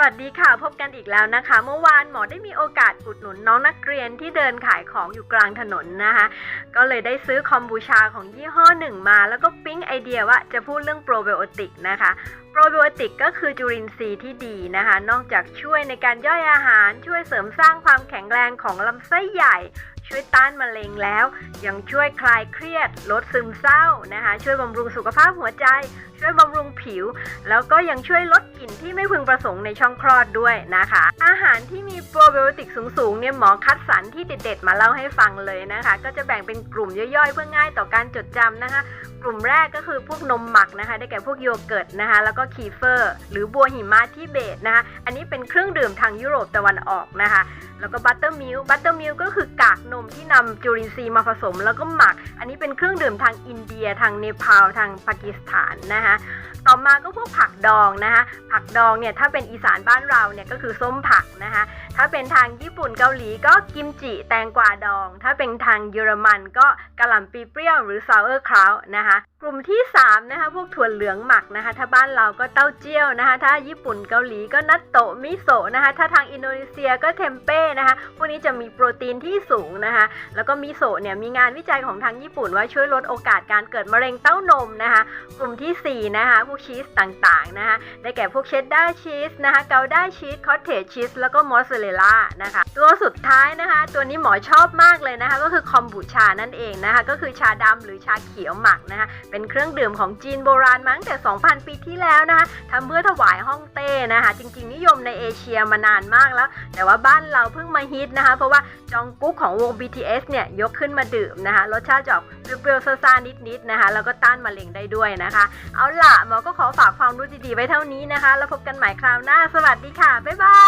วัสดีค่ะพบกันอีกแล้วนะคะ เมื่อวานหมอได้มีโอกาสอุดหนุนน้องนักเรียนที่เดินขายของอยู่กลางถนนนะคะ ก็เลยได้ซื้อคอมบูชาของยี่ห้อหนึ่งมา แล้วก็ปิ๊งไอเดียว่าจะพูดเรื่องโปรไบโอติกนะคะโปรไบโอติกก็คือจุลินทรีย์ที่ดีนะคะ นอกจากช่วยในการย่อยอาหารช่วยเสริมสร้างความแข็งแรงของลำไส้ใหญ่ ช่วยต้านมะเร็งแล้ว ยังช่วยคลายเครียด ลดซึมเศร้านะคะ ช่วยบำรุงสุขภาพหัวใจ ช่วยบำรุงผิว แล้วก็ยังช่วยลดกลิ่นที่ไม่พึงประสงค์ในช่องคลอดด้วยนะคะ อาหารที่มีโปรไบโอติกสูงๆเนี่ยหมอคัดสรรที่เด็ดๆมาเล่าให้ฟังเลยนะคะ ก็จะแบ่งเป็นกลุ่มย่อยๆ เพื่อง่ายต่อการจดจำนะคะกลุ่มแรกก็คือพวกนมหมักนะคะ ได้แก่พวกโยเกิร์ตนะคะ แล้วก็คีเฟอร์ หรือบัวหิมะที่เบสนะคะ อันนี้เป็นเครื่องดื่มทางยุโรปตะวันออกนะคะ แล้วก็บัตเตอร์มิลค์บัตเตอร์มิลค์ก็คือกากนมที่นำจุลินทรีย์มาผสมแล้วก็หมัก อันนี้เป็นเครื่องดื่มทางอินเดียทางเนปาลทางปากีสถานนะคะต่อมาก็พวกผักดองนะคะผักดองเนี่ยถ้าเป็นอีสานบ้านเราเนี่ยก็คือส้มผักนะคะ ถ้าเป็นทางญี่ปุ่นเกาหลีก็กิมจิแตงกวาดอง ถ้าเป็นทางเยอรมันก็กะหล่ำปีเปรี้ยวหรือซาวเออร์คราวนะคะ กลุ่มที่3นะคะพวกถั่วเหลืองหมักนะคะ ถ้าบ้านเราก็เต้าเจี้ยวนะคะ ถ้าญี่ปุ่นเกาหลีก็นัตโตะมิโซะนะคะ ถ้าทางอินโดนีเซียก็เทมเป้นะคะ พวกนี้จะมีโปรตีนที่สูงนะคะ แล้วก็มิโซะเนี่ยมีงานวิจัยของทางญี่ปุ่นว่าช่วยลดโอกาสการเกิดมะเร็งเต้านมนะคะ กลุ่มทีสี่4นะคะพวกชีสต่างๆนะคะ ได้แก่พวกเชดดาร์ชีสนะคะ เกาด้าชีส คอตเทจชีส แล้วก็มอสซาเรลล่านะคะ ตัวสุดท้ายนะคะ ตัวนี้หมอชอบมากเลยนะคะ ก็คือคอมบูชานั่นเองนะคะ ก็คือชาดำหรือชาเขียวหมักนะคะ เป็นเครื่องดื่มของจีนโบราณมาตั้งแต่ 2,000 ปีที่แล้วนะคะทำเพื่อถวายฮ่องเต้นะคะ จริง ๆ นิยมในเอเชียมานานมากแล้ว แต่ว่าบ้านเราเพิ่งมาฮิตนะคะ เพราะว่าจองกุ๊กของวง BTS เนี่ยยกขึ้นมาดื่มนะคะ รสชาติจะออกเปรี้ยวๆซ่าๆนิดๆนะคะ แล้วก็ต้านมะเร็งได้ด้วยนะคะ เอาล่ะหมอก็ขอฝากความรู้ดีๆไว้เท่านี้นะคะ แล้วพบกันใหม่คราวหน้า สวัสดีค่ะ บ๊ายบาย